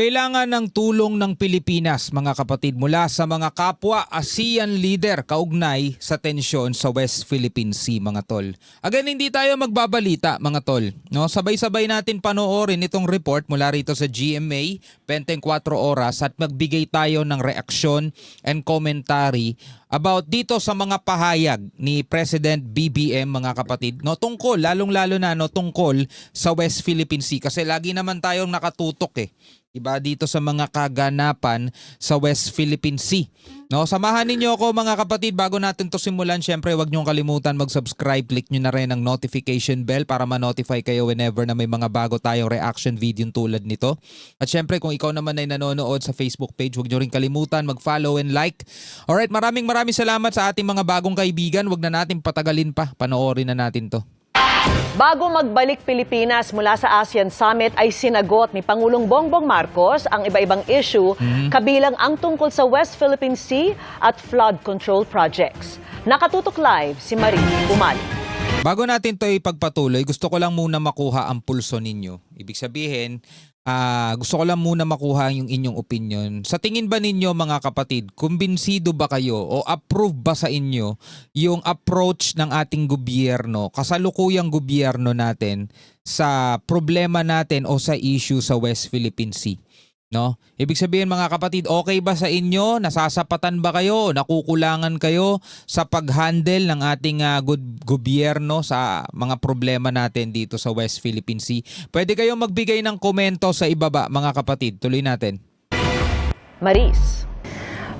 Kailangan ng tulong ng Pilipinas, mga kapatid, mula sa mga kapwa ASEAN leader kaugnay sa tensyon sa West Philippine Sea, mga tol. Again, hindi tayo magbabalita, mga tol. No, sabay-sabay natin panoorin itong report mula rito sa GMA, 24 oras at magbigay tayo ng reaksyon and commentary about dito sa mga pahayag ni President BBM mga kapatid no tungkol lalong-lalo na no tungkol sa West Philippine Sea kasi lagi naman tayong nakatutok eh Iba dito sa mga kaganapan sa West Philippine Sea. No, samahan ninyo ako mga kapatid bago natin to simulan. Syempre, huwag niyo kalimutan mag-subscribe. Click niyo na rin ang notification bell para ma-notify kayo whenever na may mga bago tayong reaction video tulad nito. At syempre, kung ikaw naman ay nanonood sa Facebook page, huwag niyo rin kalimutan mag-follow and like. Alright, maraming maraming salamat sa ating mga bagong kaibigan. Huwag na natin patagalin pa. Panoorin na natin to. Bago magbalik Pilipinas mula sa ASEAN Summit ay sinagot ni Pangulong Bongbong Marcos ang iba-ibang issue kabilang ang tungkol sa West Philippine Sea at flood control projects. Nakatutok live si Marie Umali. Bago natin to ipagpatuloy, gusto ko lang muna makuha ang pulso ninyo. Ibig sabihin, ah, gusto ko lang muna makuha yung inyong opinion. Sa tingin ba ninyo mga kapatid, kumbinsido ba kayo o approve ba sa inyo yung approach ng ating gobyerno, kasalukuyang gobyerno natin sa problema natin o sa issue sa West Philippine Sea? No? Ibig sabihin mga kapatid, okay ba sa inyo? Nasasapatan ba kayo? Nakukulangan kayo sa pag-handle ng ating ah, good gobyerno sa mga problema natin dito sa West Philippine Sea? Pwede kayong magbigay ng komento sa ibaba mga kapatid. Tuloy natin. Maris.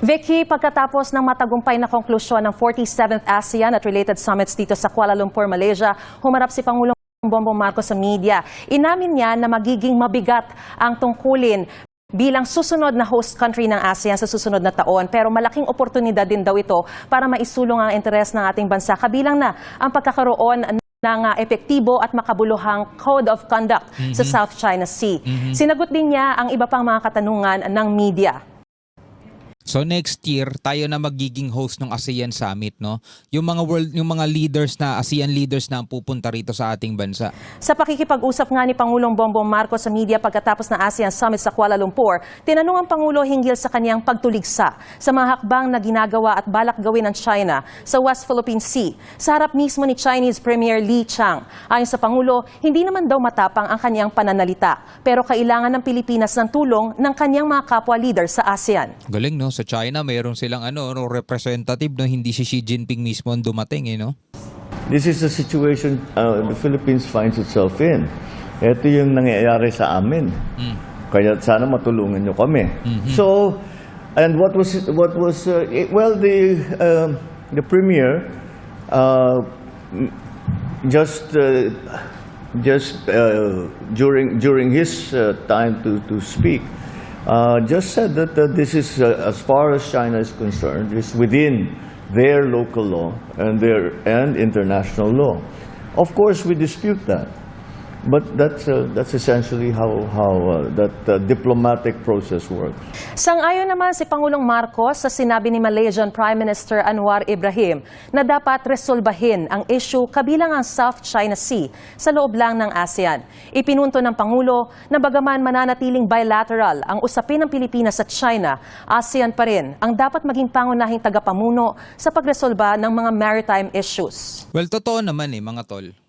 Vicky, pagkatapos ng matagumpay na konklusyon ng 47th ASEAN at related summits dito sa Kuala Lumpur, Malaysia, humarap si Pangulong Bongbong Marcos sa media. Inamin niya na magiging mabigat ang tungkulin bilang susunod na host country ng ASEAN sa susunod na taon. Pero malaking oportunidad din daw ito para maisulong ang interes ng ating bansa. Kabilang na ang pagkakaroon ng uh, epektibo at makabuluhang Code of Conduct sa South China Sea. Sinagot din niya ang iba pang mga katanungan ng media. So next year, tayo na magiging host ng ASEAN Summit, no? Yung mga world yung mga leaders na ASEAN leaders na pupunta rito sa ating bansa. Sa pakikipag-usap nga ni Pangulong Bongbong Marcos sa media pagkatapos ng ASEAN Summit sa Kuala Lumpur, tinanong ang Pangulo hinggil sa kanyang pagtuligsa sa mga hakbang na ginagawa at balak gawin ng China sa West Philippine Sea. Sa harap mismo ni Chinese Premier Li Chang. Ayon sa Pangulo, hindi naman daw matapang ang kanyang pananalita, pero kailangan ng Pilipinas ng tulong ng kanyang mga kapwa leader sa ASEAN. Galing no, sa China mayroon silang ano, no, representative no, hindi si Xi Jinping mismo ang dumating eh, no? This is the situation uh, the Philippines finds itself in. Ito yung nangyayari sa amin. Kaya sana matulungan nyo kami. So, and what was what was uh, it- well the um the premier uh, just uh, just uh, during during his uh, time to to speak uh, just said that uh, this is uh, as far as China is concerned is within their local law and their and international law. Of course, we dispute that, but that's uh, that's essentially how how uh, that uh, diplomatic process works. Sang-ayon naman si Pangulong Marcos sa sinabi ni Malaysian Prime Minister Anwar Ibrahim na dapat resolbahin ang issue kabilang ang South China Sea sa loob lang ng ASEAN. Ipinunto ng Pangulo na bagaman mananatiling bilateral ang usapin ng Pilipinas at China, ASEAN pa rin ang dapat maging pangunahing tagapamuno sa pagresolba ng mga maritime issues. Well, totoo naman eh, mga tol.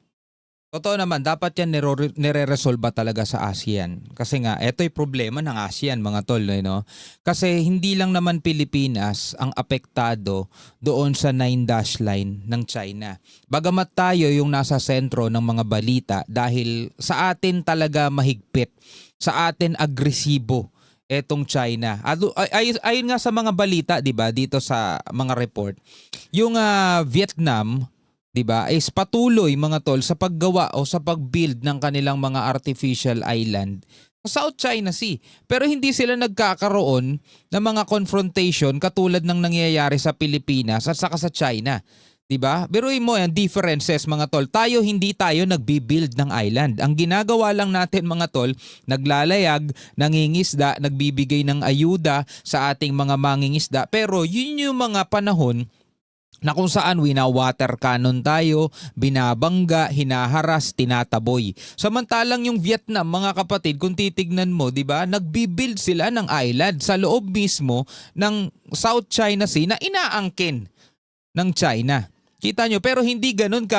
Totoo naman, dapat yan nire- nire-resolba talaga sa ASEAN. Kasi nga, eto'y problema ng ASEAN, mga tol. eh, No? Kasi hindi lang naman Pilipinas ang apektado doon sa nine-dash line ng China. Bagamat tayo yung nasa sentro ng mga balita dahil sa atin talaga mahigpit. Sa atin agresibo etong China. Ay, ay, ayon nga sa mga balita, 'di ba, dito sa mga report, yung ah, Vietnam 'di ba? Is patuloy mga tol sa paggawa o sa pag-build ng kanilang mga artificial island sa South China Sea. Pero hindi sila nagkakaroon ng mga confrontation katulad ng nangyayari sa Pilipinas at saka sa China. 'Di ba? Biruin mo yan, differences mga tol. Tayo hindi tayo nagbi-build ng island. Ang ginagawa lang natin mga tol, naglalayag, nangingisda, nagbibigay ng ayuda sa ating mga mangingisda. Pero yun yung mga panahon na kung saan wina-water cannon tayo, binabangga, hinaharas, tinataboy. Samantalang yung Vietnam, mga kapatid, kung titignan mo, di ba, nagbibuild sila ng island sa loob mismo ng South China Sea na inaangkin ng China. Kita nyo, pero hindi ganun ka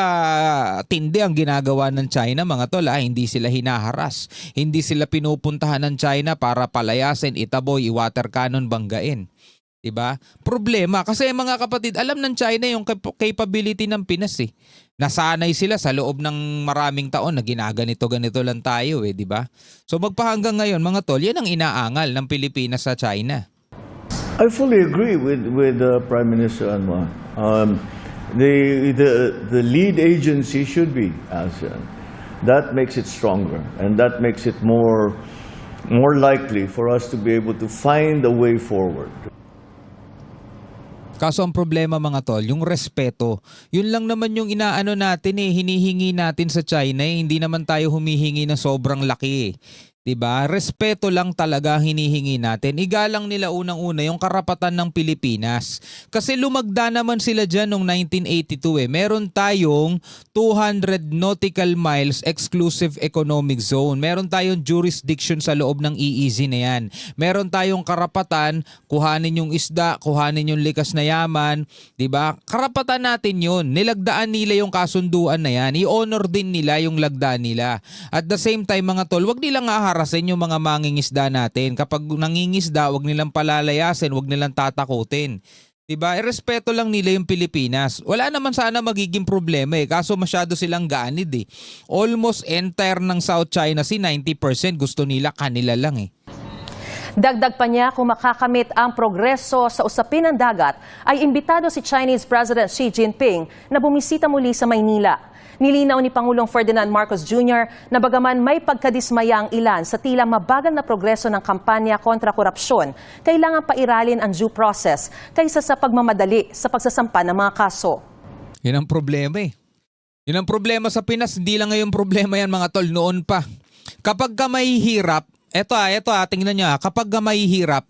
tindi ang ginagawa ng China mga tol. Ah. Hindi sila hinaharas. Hindi sila pinupuntahan ng China para palayasin, itaboy, i-water cannon, banggain. 'Di ba? Problema kasi mga kapatid, alam ng China yung cap- capability ng Pinas eh. Nasanay sila sa loob ng maraming taon na ginaganito ganito lang tayo eh, 'di ba? So magpahanggang ngayon mga tol, yan ang inaangal ng Pilipinas sa China. I fully agree with with uh, Prime Minister Anwar. Um, the the the lead agency should be ASEAN. That makes it stronger, and that makes it more more likely for us to be able to find a way forward. Kaso ang problema mga tol, yung respeto. Yun lang naman yung inaano natin eh, hinihingi natin sa China eh. Hindi naman tayo humihingi ng sobrang laki eh. 'Di ba? Respeto lang talaga hinihingi natin. Igalang nila unang-una yung karapatan ng Pilipinas. Kasi lumagda naman sila diyan noong 1982 eh. Meron tayong 200 nautical miles exclusive economic zone. Meron tayong jurisdiction sa loob ng EEZ na yan. Meron tayong karapatan, kuhanin yung isda, kuhanin yung likas na yaman, 'di ba? Karapatan natin 'yon. Nilagdaan nila yung kasunduan na yan. I-honor din nila yung lagda nila. At the same time mga tol, wag nilang aharasin yung mga mangingisda natin. Kapag nangingisda, wag nilang palalayasin, wag nilang tatakutin. 'Di ba? Irespeto lang nila yung Pilipinas. Wala naman sana magiging problema eh. Kaso masyado silang ganid eh. Almost entire ng South China Sea, 90% gusto nila kanila lang eh. Dagdag pa niya kung makakamit ang progreso sa usapin ng dagat, ay imbitado si Chinese President Xi Jinping na bumisita muli sa Maynila. Nilinaw ni Pangulong Ferdinand Marcos Jr. na bagaman may pagkadismaya ang ilan sa tila mabagal na progreso ng kampanya kontra korupsyon, kailangan pairalin ang due process kaysa sa pagmamadali sa pagsasampa ng mga kaso. Yan ang problema eh. Yan ang problema sa Pinas. Hindi lang ngayon problema yan mga tol, noon pa. Kapag ka mahihirap, eto ah, eto ah, tingnan nyo ah, kapag ka mahihirap,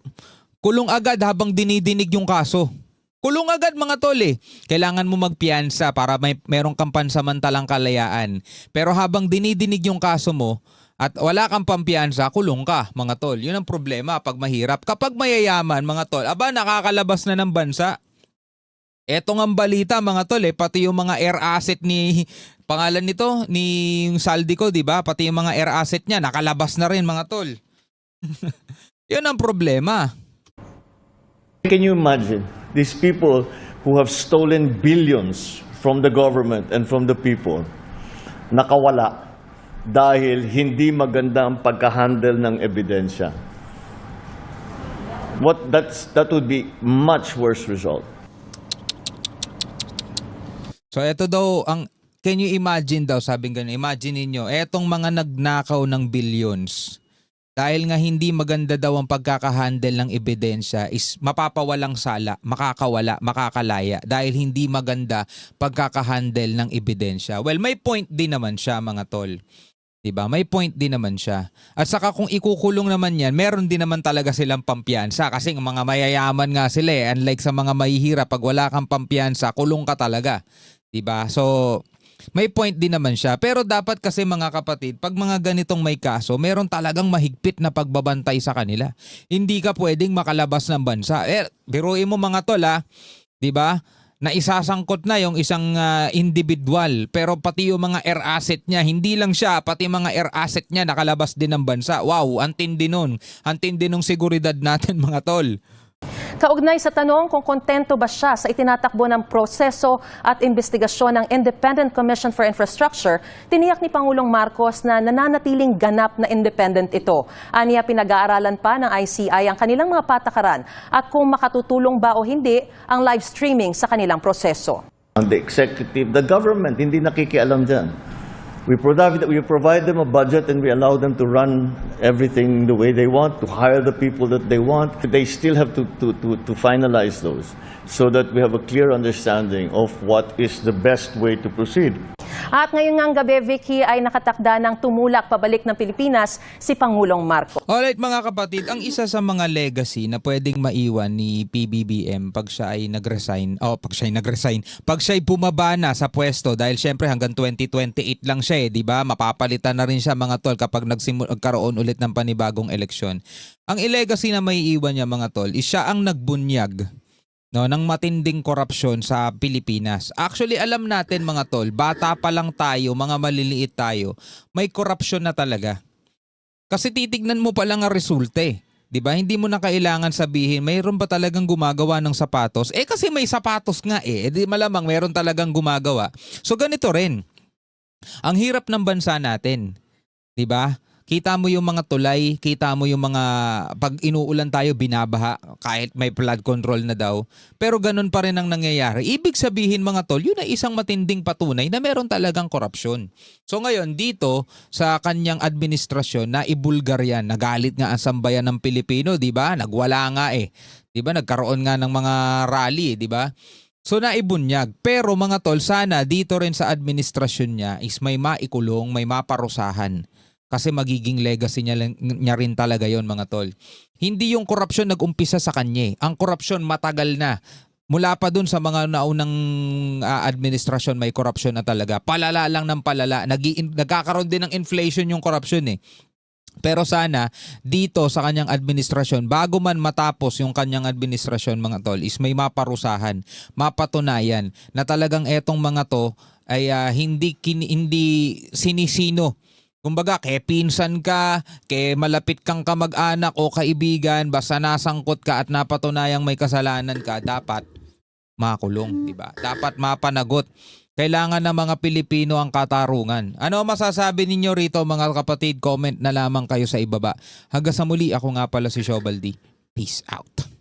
kulong agad habang dinidinig yung kaso. Kulong agad mga tol eh. Kailangan mo magpiyansa para may merong kang pansamantalang kalayaan. Pero habang dinidinig yung kaso mo at wala kang pampiyansa, kulong ka mga tol. Yun ang problema pag mahirap. Kapag mayayaman mga tol, aba nakakalabas na ng bansa. Eto ang balita mga tol eh, pati yung mga air asset ni pangalan nito ni Saldico, 'di ba? Pati yung mga air asset niya nakalabas na rin mga tol. 'Yun ang problema. Can you imagine these people who have stolen billions from the government and from the people nakawala dahil hindi maganda ang pagka-handle ng ebidensya? What that's that would be much worse result. So eto daw ang can you imagine daw sabing ganun. Imagine niyo etong mga nagnakaw ng billions. Dahil nga hindi maganda daw ang pagkakahandle ng ebidensya is mapapawalang sala, makakawala, makakalaya dahil hindi maganda pagkakahandle ng ebidensya. Well, may point din naman siya mga tol. 'Di ba? May point din naman siya. At saka kung ikukulong naman 'yan, meron din naman talaga silang pampiyansa kasi ang mga mayayaman nga sila eh. Unlike sa mga mahihirap, pag wala kang pampiyansa, kulong ka talaga. 'Di ba? So may point din naman siya. Pero dapat kasi mga kapatid, pag mga ganitong may kaso, meron talagang mahigpit na pagbabantay sa kanila. Hindi ka pwedeng makalabas ng bansa. Eh, biruin mo mga tol ha, 'di ba? na isasangkot na yung isang ah, individual pero pati yung mga air asset niya hindi lang siya pati mga air asset niya nakalabas din ng bansa wow ang tindi nun ang tindi nung seguridad natin mga tol Kaugnay sa tanong kung kontento ba siya sa itinatakbo ng proseso at investigasyon ng Independent Commission for Infrastructure, tiniyak ni Pangulong Marcos na nananatiling ganap na independent ito. Aniya pinag-aaralan pa ng ICI ang kanilang mga patakaran at kung makatutulong ba o hindi ang live streaming sa kanilang proseso. Ang the executive, the government, hindi nakikialam dyan. We provide, we provide them a budget and we allow them to run everything the way they want, to hire the people that they want. They still have to, to, to, to finalize those so that we have a clear understanding of what is the best way to proceed. At ngayong nga gabi, Vicky, ay nakatakda ng tumulak pabalik ng Pilipinas si Pangulong Marcos. Alright mga kapatid, ang isa sa mga legacy na pwedeng maiwan ni PBBM pag siya ay nag-resign, oh pag siya ay nag-resign, pag siya ay bumaba na sa pwesto dahil syempre hanggang 2028 lang siya eh, di ba? Mapapalitan na rin siya mga tol kapag nagkaroon ulit ng panibagong eleksyon. Ang legacy na may iwan niya mga tol is siya ang nagbunyag no ng matinding korupsyon sa Pilipinas. Actually alam natin mga tol, bata pa lang tayo, mga maliliit tayo, may korupsyon na talaga. Kasi titignan mo pa lang ang resulta eh. 'Di ba? Hindi mo na kailangan sabihin mayroon ba talagang gumagawa ng sapatos? Eh kasi may sapatos nga eh. Eh di malamang mayroon talagang gumagawa. So ganito rin. Ang hirap ng bansa natin. 'Di ba? Kita mo yung mga tulay, kita mo yung mga pag inuulan tayo binabaha kahit may flood control na daw. Pero ganun pa rin ang nangyayari. Ibig sabihin mga tol, yun ay isang matinding patunay na meron talagang korupsyon. So ngayon dito sa kanyang administrasyon na ibulgar yan, nagalit nga ang sambayan ng Pilipino, 'di ba? Nagwala nga eh. 'Di ba? Nagkaroon nga ng mga rally, 'di ba? So naibunyag. Pero mga tol, sana dito rin sa administrasyon niya is may maikulong, may maparusahan. Kasi magiging legacy niya, niya rin talaga yon mga tol. Hindi yung korupsyon nag-umpisa sa kanya. eh. Ang korupsyon matagal na. Mula pa dun sa mga naunang ah, administrasyon may korupsyon na talaga. Palala lang ng palala. Nag- nagkakaroon din ng inflation yung korupsyon eh. Pero sana dito sa kanyang administrasyon, bago man matapos yung kanyang administrasyon mga tol, is may maparusahan, mapatunayan na talagang etong mga to ay ah, hindi, kin- hindi sinisino. Kumbaga, kay pinsan ka, kay malapit kang kamag-anak o kaibigan, basta nasangkot ka at napatunayang may kasalanan ka, dapat makulong, di ba? Dapat mapanagot. Kailangan ng mga Pilipino ang katarungan. Ano masasabi ninyo rito mga kapatid? Comment na lamang kayo sa ibaba. Hanggang sa muli, ako nga pala si Shobaldi. Peace out.